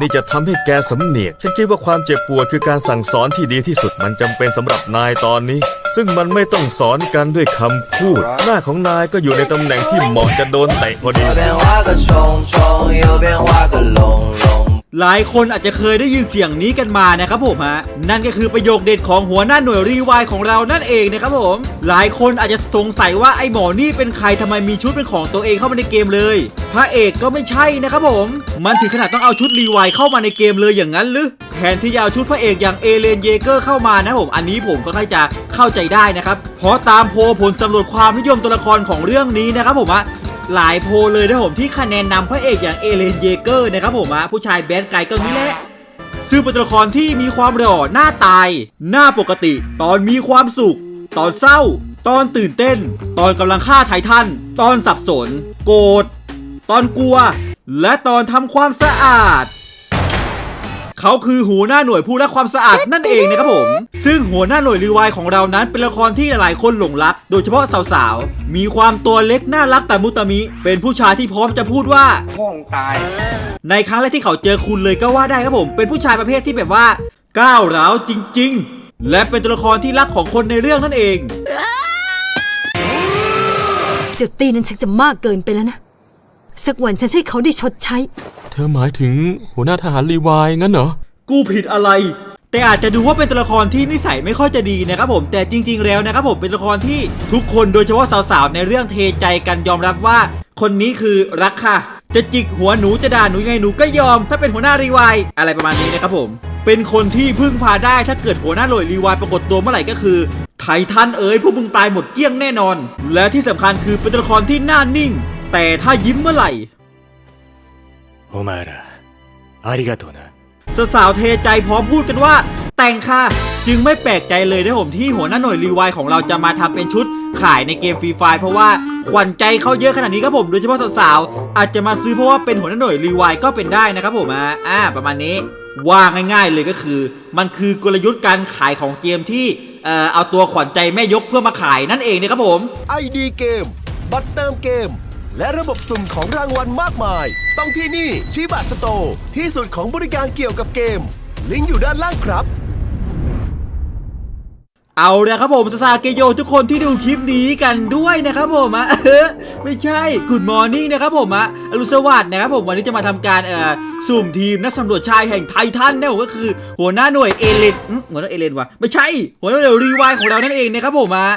นี่จะทำให้แกสำเนียก ฉันคิดว่าความเจ็บปวดคือการสั่งสอนที่ดีที่สุดมันจำเป็นสำหรับนายตอนนี้ ซึ่งมันไม่ต้องสอนกันด้วยคำพูด หน้าของนายก็อยู่ในตำแหน่งที่เหมาะจะโดนเตะพอดี หลายคนอาจจะเคยได้ยินเสียงนี้กันมานะครับผมฮะนั่นก็คือประโยคเด็ดของหัวหน้าหน่วยรีวายของเรานั่นเองนะครับผม หลายคนอาจจะสงสัยว่าไอหมอนี่เป็นใครทำไมมีชุดเป็นของตัวเองเข้ามาในเกมเลย พระเอกก็ไม่ใช่นะครับผม มันถึงขนาดต้องเอาชุดรีวายเข้ามาในเกมเลยอย่างนั้นหรือแทนที่จะเอาชุดพระเอกอย่างเอเลนเยเกอร์เข้ามานะผมอันนี้ผมก็ค่อยจะเข้าใจได้นะครับเพราะตามโพลผลสำรวจความนิยมตัวละครของเรื่องนี้นะครับผมอะ หลายโพลเลยนะผมที่คะแนนนำพระเอกอย่างเอเลนเยเกอร์นะครับผมอะผู้ชายแบดไกก็นี่แหละซึ่งเป็นตัวละครที่มีความหล่อหน้าตาย หน้าปกติ ตอนมีความสุข ตอนเศร้า ตอนตื่นเต้น ตอนกำลังฆ่าไททัน ตอนสับสน โกรธ ตอนกลัว และตอนทำความสะอาด เขาคือหัวหน้าหน่วยผู้รักความสะอาดนั่นเองนะครับผม ซึ่งหัวหน้าหน่วยรีวายของเรานั้นเป็นละครที่หลายๆคนหลงรัก โดยเฉพาะสาวๆ มีความตัวเล็กน่ารักแต่มุตะมิ เป็นผู้ชายที่พร้อมจะพูดว่าห้องตาย ในครั้งแรกที่เขาเจอคุณเลยก็ว่าได้ครับผม เป็นผู้ชายประเภทที่แบบว่าก้าวร้าวจริง ๆ และเป็นตัวละครที่รักของคนในเรื่องนั่นเองเจ้าตีนั้นชักจะมากเกินไปแล้วนะ สักวันฉันจะให้เขาได้ชดใช้ เธอหมายถึงหัวหน้าทหารรีวายงั้นเหรอ กูผิดอะไร แต่อาจจะดูว่าเป็นตัวละครที่นิสัยไม่ค่อยจะดีนะครับผม แต่จริง ๆ แล้วนะครับผมเป็นตัวละครที่ทุกคนโดยเฉพาะสาวๆในเรื่องเทใจกันยอมรับว่า คนนี้คือรักค่ะ จะจิกหัวหนูจะด่าหนูยังไงหนูก็ยอม ถ้าเป็นหัวหน้ารีวายอะไรประมาณนี้นะครับผม เป็นคนที่พึ่งพาได้ถ้าเกิดหัวหน้าหน่วยรีวายปรากฏตัวเมื่อไหร่ก็คือไททันเอ๋ยพวกมึงตายหมดเกลี้ยงแน่นอน และที่สำคัญคือเป็นตัวละครที่หน้านิ่ง แต่ถ้ายิ้มเมื่อไหร่ お前らありがとうな สาวๆเทใจพร้อมพูดกันว่า แต่งค่ะ จึงไม่แปลกใจเลยนะผมที่หัวหน้าหน่วยรีวายของเราจะมาทำเป็นชุดขายในเกมฟรีไฟเพราะว่าขวัญใจเขาเยอะขนาดนี้ครับผมโดยเฉพาะสาวๆอาจจะมาซื้อเพราะว่าเป็นหัวหน้าหน่วยรีวายก็เป็นได้นะครับผมอ่ะอ่าประมาณนี้ว่าง่าย ๆเลยก็คือ มันคือกลยุทธ์การขายของเกมที่เอ่อเอาตัวขวัญใจแม่ยกเพื่อมาขายนั่นเองนะครับผม ไอดีเกม บัตรเติมเกม และระบบสุ่มของรางวัลมากมาย ต้องที่นี่ชิบะสโตที่สุดของบริการเกี่ยวกับเกม ลิงก์อยู่ด้านล่างครับ เอาละครับผมสาซาเกโยทุกคนที่ดูคลิปนี้กันด้วยนะครับผมอะไม่ใช่ Good Morning นะครับผมอะอรุณสวัสดิ์นะครับผมวันนี้จะมาทำการเอ่อสุ่มทีมนักสำรวจชายแห่งไททันนะผมก็คือ หัวหน้าหน่วยเอเลนหัวหน้าเอเลนวะไม่ใช่ หัวหน้าหน่วยรีวายของเรานั่นเองนะครับผมอะ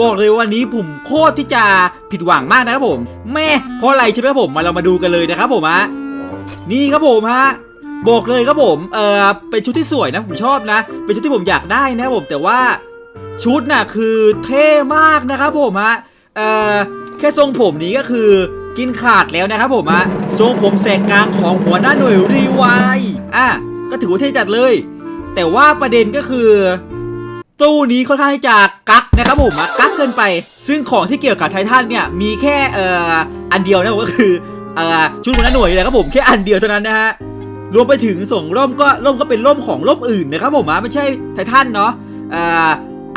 บอกเลยวันนี้ผมโคตรที่จะผิดหวังมากนะครับผม แม่เพราะอะไรใช่ไหมผมมาเรามาดูกันเลยนะครับผมอะนี่ครับผมฮะบอกเลยครับผมเออเป็นชุดที่สวยนะผมชอบนะ เป็นชุดที่ผมอยากได้นะครับผมแต่ว่า ชุดน่ะคือเท่มากนะครับผมฮะเอ่อแค่ทรงผมนี้ก็คือกินขาดแล้วนะครับผมฮะทรงผมแสกกลางของหัวหน้าหน่วยรีวายอะก็ถือว่าเท่จัดเลย แต่ว่าประเด็นก็คือ ตู้นี้ค่อนข้างจะกักนะครับผมอะกักเกินไป ซึ่งของที่เกี่ยวกับไททันเนี่ยมีแค่เอ่ออันเดียวนะก็คือเอ่อชุดหัวหน้าหน่วยเลยครับผมแค่อันเดียวเท่านั้นนะฮะรวมไปถึงส่งร่มก็ร่มก็เป็นร่มของร่มอื่นนะครับผมอะไม่ใช่ไททันเนาะอ่า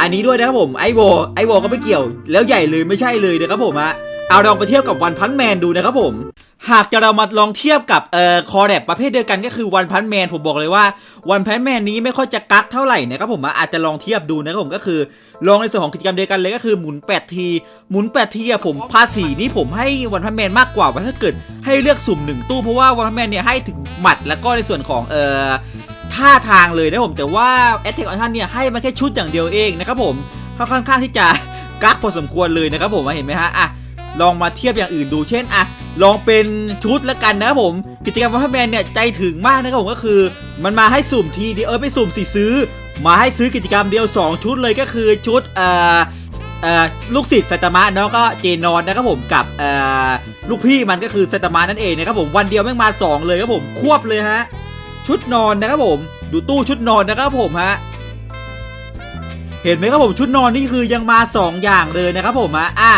อันนี้ด้วยนะครับผมไอโวไอโวก็ไม่เกี่ยว แล้วใหญ่เลยไม่ใช่เลยนะครับผมอะเอาลองไปเทียบกับวันพันแมนดูนะครับผม หากจะเรามาลองเทียบกับเอ่อคอแรบประเภทเดียวกันก็คือวันพันแมนผมบอกเลยว่าวันพันแมนนี้ไม่ค่อยจะกักเท่าไหร่นะครับผมอาจจะลองเทียบดูนะครับผมก็คือ ลองในส่วนของกิจกรรมเดียวกันเลยก็คือหมุน 8 ที หมุน 8 ทีอะผมภาษีนี่ผมให้วันพันแมนมากกว่าว่าถ้าเกิดให้เลือกสุ่มหนึ่งตู้เพราะว่าวันพันแมนเนี่ยให้ถึงหมัดแล้วก็ในส่วนของเอ่อท่าทางเลยนะผมแต่ว่าแอตแทกออนทันเนี่ยให้มาแค่ชุดอย่างเดียวเองนะครับผมค่อนข้างที่จะกักพอสมควรเลยนะครับผมเห็นไหมฮะอะลองมาเทียบอย่างอื่นดูเช่นอะ ลองเป็นชุดละกันนะผม กิจกรรมวันพันแมนเนี่ยใจถึงมากนะครับผมก็คือ มันมาให้สุ่มทีเดียวเออไม่สุ่มสิซื้อ มาให้ซื้อกิจกรรมเดียว 2 ชุดเลยก็คือชุดเอ่อเออลูกศิษย์ไซตามะเนาะก็เจนอนนะครับผมกับเออลูกพี่มันก็คือไซตามะนั่นเองนะครับผมวันเดียวแม่งมา 2 เลยครับผมควบเลยฮะชุดนอนนะครับผมดูตู้ชุดนอนนะครับผมฮะเห็นไหมครับผมชุดนอนนี่คือยังมา 2 อย่างเลยนะครับผมฮะอะ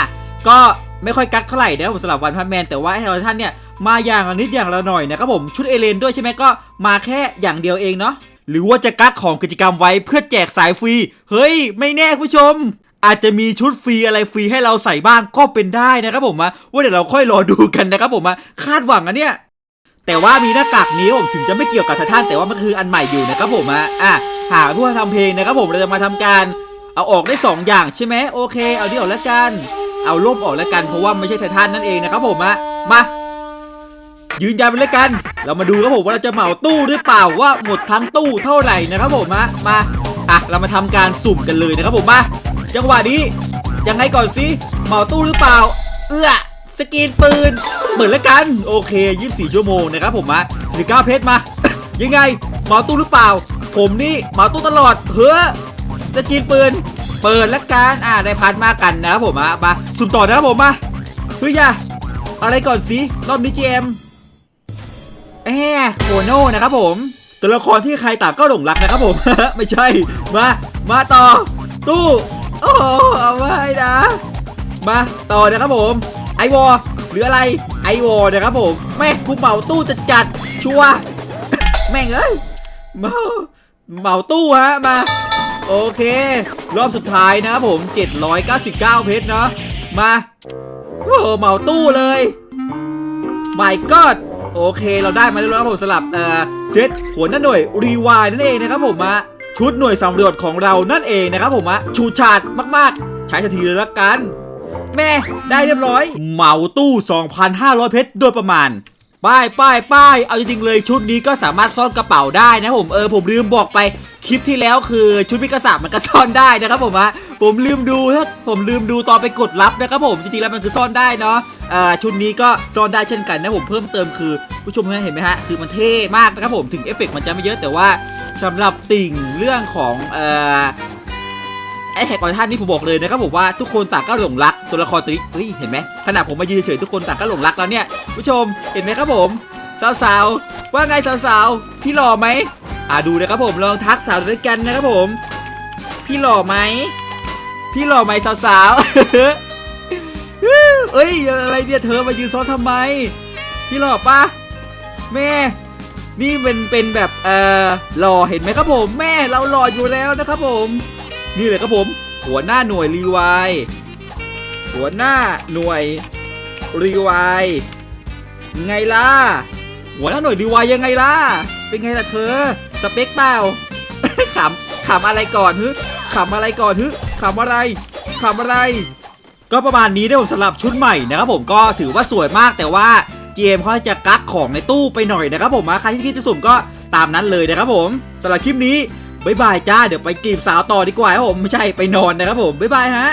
ก็ ไม่ค่อยกักเท่าไหร่นะครับผมสำหรับวันพันแมนแต่ว่าไอ้เราท่านเนี่ยมาอย่างละนิดอย่างละหน่อยนะครับผมชุดเอเลนด้วยใช่ไหมก็มาแค่อย่างเดียวเองเนาะหรือว่าจะกักของกิจกรรมไว้เพื่อแจกสายฟรี เฮ้ย ไม่แน่คุณผู้ชม อาจจะมีชุดฟรีอะไรฟรีให้เราใส่บ้างก็เป็นได้นะครับผมว่าเดี๋ยวเราค่อยรอดูกันนะครับผมคาดหวังอะเนี่ยแต่ว่ามีหน้ากากนี้ผมถึงจะไม่เกี่ยวกับททันแต่ว่ามันคืออันใหม่อยู่นะครับผมอะอะหาผู้ทำเพลงนะครับผมเราจะมาทำการ เอาออกได้สองอย่างใช่ไหมโอเค เอาที่ออกแล้วกัน เอาร่มออกแล้วกันเพราะว่าไม่ใช่ไททันนั่นเองนะครับผมอะมา ยืนยันไปเลยกัน เรามาดูครับผมว่าเราจะเหมาตู้หรือเปล่าว่าหมดทั้งตู้เท่าไหร่นะครับผมอะมาอะเรามาทำการสุ่มกันเลยนะครับผมมาจังหวะนี้ยังไงก่อนสิเหมาตู้หรือเปล่า เอื้อสกีนปืนเปิดแล้วกันโอเค 24 ชั่วโมงนะครับผมมาหรือก้าเพชรมา ยังไงเหมาตู้หรือเปล่า ผมนี่เหมาตู้ตลอดเฮ้อสกรีนปืน เปิดล้วกันอ่าได้พันมากันนะครับผมมามาสุ่มต่อนะครับผมมาเฮ้ยอย่าอะไรก่อนสิรอบนี้ GM แอบโคโน่นะครับผม ตัวละครที่ใครต่างก็หลงรักนะครับผม ไม่ใช่ มา มาต่อ ตู้ โอ้เอาไว้นะ มาต่อนะครับผม ไอวอลหรืออะไร ไอวอลนะครับผม แม่กูเหมาตู้จะจัดชัว แม่งเอ้ยเหมาเหมาตู้ฮะ มา โอเค รอบสุดท้ายนะครับผม 799 เพชรเนาะมาโอ้โหเหมาตู้เลย my god โอเคเราได้มาแล้วนะครับผมสลับเอ่อเซตหัวหน้าหน่วยรีวายนั่นเองนะครับผมอะชุดหน่วยสำรวจของเรานั่นเองนะครับผมอะชูชาดมากๆ ใช้ทันทีเลยละกัน แม่ได้เรียบร้อย เหมาตู้ 2,500 เพชรโดยประมาณ ป้ายป้ายป้ายเอาจริงๆเลยชุดนี้ก็สามารถซ่อนกระเป๋าได้นะผมเออผมลืมบอกไปคลิปที่แล้วคือชุดพิกษามันก็ซ่อนได้นะครับผมฮะผมลืมดูถ้าผมลืมดูตอนไปกดรับนะครับผมจริงๆแล้วมันคือซ่อนได้เนาะอ่อชุดนี้ก็ซ่อนได้เช่นกันนะผมเพิ่มเติมคือผู้ชมเห็นไหมฮะคือมันเท่มากนะครับผมถึงเอฟเฟกต์มันจะไม่เยอะแต่ว่าสำหรับติ่งเรื่องของเอ่อ ไอแฮกของท่านนี่ผมบอกเลยนะครับผมว่าทุกคนต่างก็หลงรักตัวละครตัวนี้เฮ้ยเห็นไหมขณะผมมายืนเฉยๆทุกคนต่างก็หลงรักแล้วเนี่ยผู้ชมเห็นไหมครับผมสาวๆว่าไงสาวๆพี่หล่อไหมอ่าดูนะครับผมลองทักสาวด้วยกันนะครับผม พี่หล่อไหมพี่หล่อไหมสาวๆเอ้ยอะไรเนี่ยเธอมายืนซ้อนทำไม พี่หล่อปะแม่นี่เป็นเป็นแบบเอ่อหล่อเห็นไหมครับผม แม่เราหล่ออยู่แล้วนะครับผม นี่เลยครับผม หัวหน้าหน่วยรีวายหัวหน้าหน่วยรีวายไงล่ะ หัวหน้าหน่วยรีวายยังไงล่ะ เป็นไงล่ะเธอ สเปคเปล่าขำขำอะไรก่อนฮึขำอะไรก่อนฮึขำอะไรขำอะไร ก็ประมาณนี้ได้ผมสำหรับชุดใหม่นะครับผมก็ถือว่าสวยมากแต่ว่า GM เขาจะกักของในตู้ไปหน่อยนะครับผมใครที่คิดจะสุ่มก็ตามนั้นเลยนะครับผมสำหรับคลิปนี้ บ๊ายบายจ้าเดี๋ยวไปจีบสาวต่อดีกว่าครับผมไม่ใช่ไปนอนนะครับผมบ๊ายบายฮะ